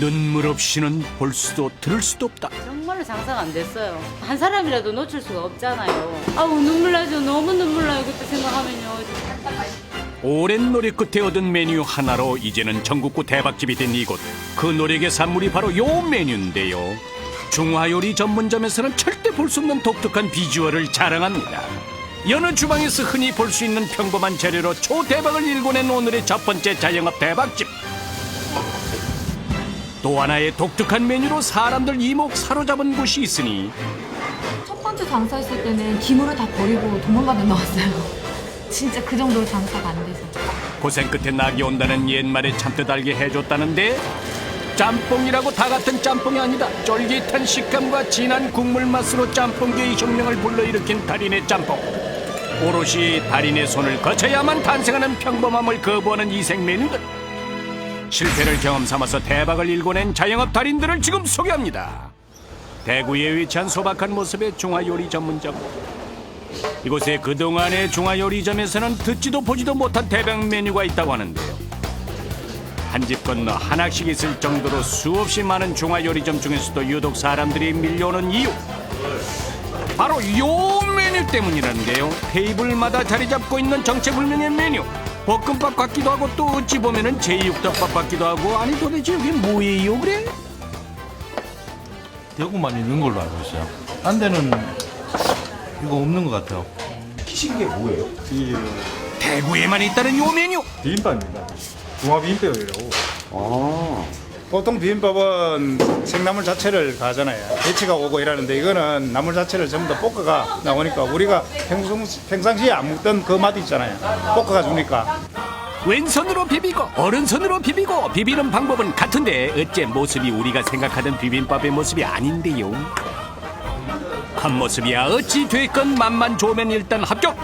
눈물 없이는 볼 수도 들을 수도 없다. 정말로 장사가 안 됐어요. 한 사람이라도 놓칠 수가 없잖아요. 아우 눈물 나죠. 너무 눈물 나요. 그때 생각하면요. 오랜 노력 끝에 얻은 메뉴 하나로 이제는 전국구 대박집이 된 이곳. 그 노력의 산물이 바로 요 메뉴인데요. 중화 요리 전문점에서는 절대 볼 수 없는 독특한 비주얼을 자랑합니다. 여느 주방에서 흔히 볼 수 있는 평범한 재료로 초대박을 일궈낸 오늘의 첫 번째 자영업 대박집. 또 하나의 독특한 메뉴로 사람들 이목 사로잡은 곳이 있으니 첫 번째 장사했을 때는 기물을 다 버리고 도망가다 나왔어요. 진짜 그 정도로 장사가 안 돼서. 고생 끝에 낙이 온다는 옛말에 참뜻 알게 해줬다는데 짬뽕이라고 다 같은 짬뽕이 아니다 쫄깃한 식감과 진한 국물 맛으로 짬뽕계의 혁명을 불러일으킨 달인의 짬뽕 오롯이 달인의 손을 거쳐야만 탄생하는 평범함을 거부하는 이생 메뉴들 실패를 경험 삼아서 대박을 일궈낸 자영업 달인들을 지금 소개합니다 대구에 위치한 소박한 모습의 중화요리 전문점 이곳에 그동안의 중화요리점에서는 듣지도 보지도 못한 대박 메뉴가 있다고 하는데요. 한 집 건너 하나씩 있을 정도로 수없이 많은 중화요리점 중에서도 유독 사람들이 밀려오는 이유. 바로 요 메뉴 때문이라는데요. 테이블마다 자리 잡고 있는 정체불명의 메뉴. 볶음밥 같기도 하고 또 어찌 보면은 제육덮밥 같기도 하고 아니 도대체 이게 뭐예요 그래? 대구만 있는 걸로 알고 있어요. 딴 데는 이거 없는 것 같아요. 키신 게 뭐예요? 이 대구에만 있다는 요 메뉴. 비빔밥입니다. 중화 비빔밥이라고. 아. 보통 비빔밥은 생나물 자체를 가잖아요. 배치가 오고 이러는데 이거는 나물 자체를 전부 다 볶아가 나오니까 우리가 평상, 평상시에 안 먹던 그맛 있잖아요. 볶아가 주니까. 왼손으로 비비고 오른손으로 비비고 비비는 방법은 같은데 어째 모습이 우리가 생각하던 비빔밥의 모습이 아닌데요. 겉모습이야 어찌 됐건 맛만 좋으면 일단 합격.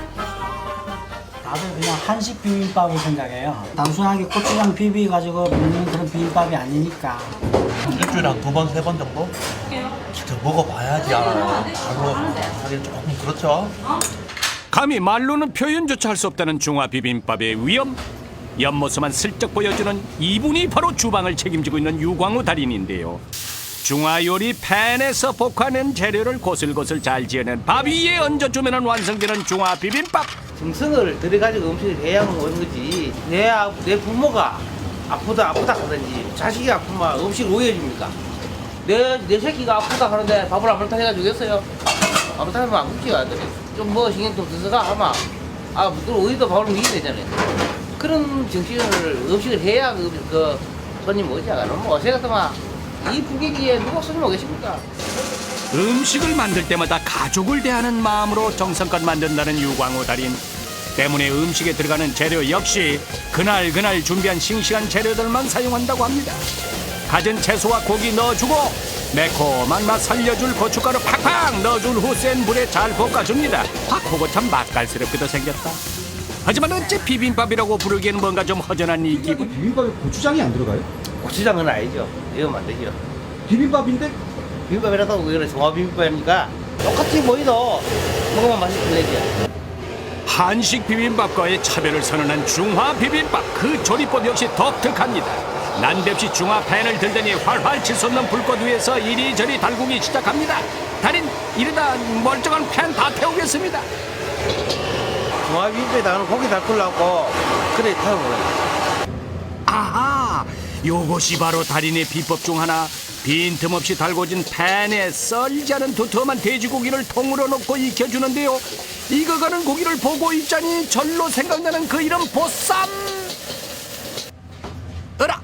다들 그냥 한식 비빔밥을 생각해요. 단순하게 고추장 비비 가지고 먹는 그런 비빔밥이 아니니까. 일주일에 한 두 번, 세 번 정도? 직접 먹어봐야지 알아요. 바로 하긴 조금 그렇죠. 감히 말로는 표현조차 할 수 없다는 중화 비빔밥의 위험. 옆모습만 슬쩍 보여주는 이분이 바로 주방을 책임지고 있는 유광우 달인인데요. 중화 요리 팬에서 볶아낸 재료를 고슬고슬 잘 지어낸 밥 위에 얹어주면 완성되는 중화 비빔밥. 정성을 들여가지고 음식을 해야 하는 거지. 내, 아- 내 부모가 아프다 아프다 하든지 자식이 아프면 음식을 왜 해줍니까? 내, 내 새끼가 아프다 하는데 밥을 안 먹다 해가? 안 먹다 하면 안 굶지가 않더래. 좀뭐 신경 좀 쓰서가 하면 아, 또 어디도 밥을 먹이게 되잖아요. 그런 정신을 음식을 해야 그, 그 손님 오지 않아. 뭐 같으면 이 부계기에 누가 손님 오겠습니까? 음식을 만들 때마다 가족을 대하는 마음으로 정성껏 만든다는 유광호 달인 때문에 음식에 들어가는 재료 역시 그날 그날 준비한 싱싱한 재료들만 사용한다고 합니다. 갖은 채소와 고기 넣어주고 매콤한 맛 살려줄 고춧가루 팍팍 넣어준 후 센 불에 잘 볶아줍니다. 아, 그거 참 맛깔스럽게도 생겼다. 하지만 어째 비빔밥이라고 부르기에는 뭔가 좀 허전한 이 기분. 비빔밥에 고추장이 안 들어가요? 고추장은 아니죠. 이거 만들죠. 비빔밥인데 비빔밥이라도 이거는 종합 비빔밥이니까? 똑같이 보이도 먹으면 맛이 틀리지. 한식 비빔밥과의 차별을 선언한 중화 비빔밥. 그 조리법 역시 독특합니다. 난데없이 중화 팬을 들더니 활활 치솟는 불꽃 위에서 이리저리 달구기 시작합니다. 달인 이러다 멀쩡한 팬 다 태우겠습니다. 종합 비빔밥에다가는 고기 달굴라고 그래 타고 아하! 요것이 바로 달인의 비법 중 하나 빈틈없이 달궈진 팬에 썰지 않은 두툼한 돼지고기를 통으로 넣고 익혀주는데요. 익어가는 고기를 보고 있자니 절로 생각나는 그 이름 보쌈! 으라!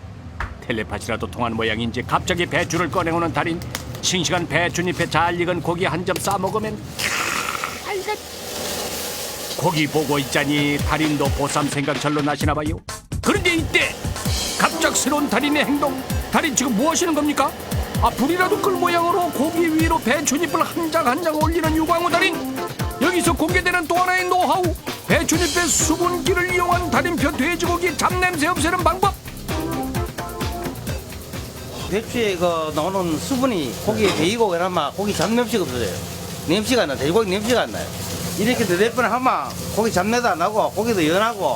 텔레파시라도 통한 모양인지 갑자기 배추를 꺼내오는 달인 싱싱한 배추잎에 잘 익은 고기 한 점 싸먹으면 고기 보고 있자니 달인도 보쌈 생각 절로 나시나 봐요. 그런데 이때 갑작스러운 달인의 행동 달인 지금 뭐 하시는 겁니까? 아 불이라도 끌 모양으로 고기 위로 배추잎을 한 장 한 장 올리는 유광호 달인 여기서 공개되는 또 하나의 노하우 배추잎의 수분기를 이용한 달인표 돼지고기 잡냄새 없애는 방법 배추에 그 나오는 수분이 고기에 배이고 그러면 고기 잡냄새가 없어져요. 냄새가 나, 돼지고기 냄새가 안 나요. 이렇게 대대번 하면 고기 잡내도 안 나고 고기도 연하고